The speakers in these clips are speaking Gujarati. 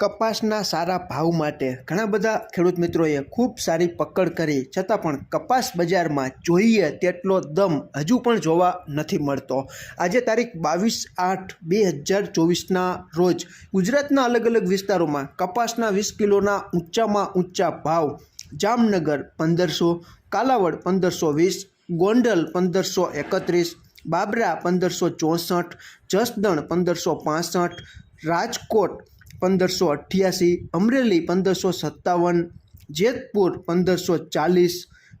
કપાસના સારા ભાવ માટે ઘણા બધા ખેડૂત મિત્રોએ ખૂબ સારી પકડ કરી, છતાં પણ કપાસ બજારમાં જોઈએ તેટલો દમ હજુ પણ જોવા નથી મળતો. આજે તારીખ બાવીસ આઠ બે હજાર ચોવીસના રોજ ગુજરાતના અલગ અલગ વિસ્તારોમાં કપાસના વીસ કિલોના ઊંચામાં ઊંચા ભાવ જામનગર પંદરસો, કાલાવડ પંદરસો વીસ, ગોંડલ પંદરસો એકત્રીસ, બાબરા પંદરસો ચોસઠ, જસદણ પંદરસો પાસઠ, રાજકોટ પંદરસો અઠ્યાસી, અમરેલી પંદરસો સત્તાવન, જેતપુર પંદરસો ચાલીસ,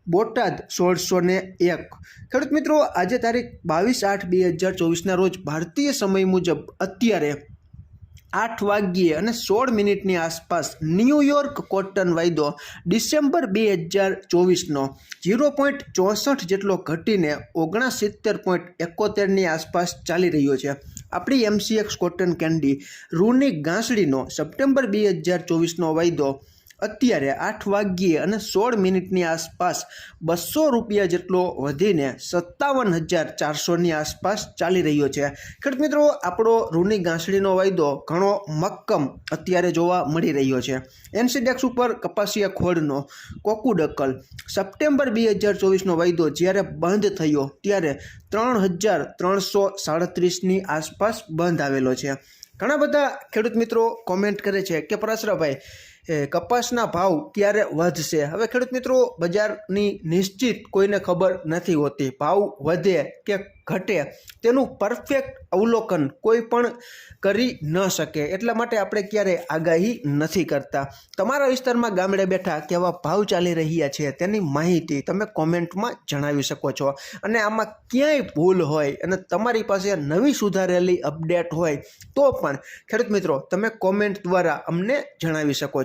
બોટાદ સોળસો ને એક. ખેડૂત મિત્રો, આજે તારીખ બાવીસ આઠ બે હજાર ચોવીસના રોજ ભારતીય સમય મુજબ અત્યારે આઠ વાગ્યે અને સોળ મિનિટની આસપાસ ન્યૂયોર્ક કોટન વાયદો ડિસેમ્બર બે હજાર ચોવીસનો ઝીરો પોઈન્ટ ચોસઠ જેટલો ઘટીને ઓગણસિત્તેર પોઈન્ટ એકોતેરની આસપાસ ચાલી રહ્યો છે. આપણી એમસીએક્સ કોટન કેન્ડી રૂની ગાંસડીનો સપ્ટેમ્બર બે હજાર ચોવીસનો વાયદો અત્યારે આઠ વાગ્યે અને સોળ મિનિટની આસપાસ બસો રૂપિયા જેટલો વધીને સત્તાવન હજાર ચારસોની આસપાસ ચાલી રહ્યો છે. ખેડૂત મિત્રો, આપણો રૂની ગાંસડીનો વાયદો ઘણો મક્કમ અત્યારે જોવા મળી રહ્યો છે. એનસીડેક્સ ઉપર કપાસિયા ખોળનો કોકુડકલ સપ્ટેમ્બર બે હજાર ચોવીસનો વાયદો જ્યારે બંધ થયો ત્યારે ત્રણ હજાર ત્રણસો સાડત્રીસની આસપાસ બંધ આવેલો છે. ઘણા બધા ખેડૂત મિત્રો કોમેન્ટ કરે છે કે પરાશરાભાઈ કપાસના ભાવ ક્યારે વધશે? હવે ખેડૂત મિત્રો, બજારની નિશ્ચિત કોઈને ખબર નથી હોતી. ભાવ વધે કે ઘટે, તેનું પરફેક્ટ અવલોકન કોઈ પણ કરી ન શકે. એટલા માટે આપણે ક્યારેય આગાહી નથી કરતા. તમારા વિસ્તારમાં ગામડે બેઠા કેવા ભાવ ચાલી રહ્યા છે તેની માહિતી તમે કોમેન્ટમાં જણાવી શકો છો. અને આમાં ક્યાંય ભૂલ હોય અને તમારી પાસે નવી સુધારેલી અપડેટ હોય તો પણ ખેડૂત મિત્રો, તમે કોમેન્ટ દ્વારા અમને જણાવી શકો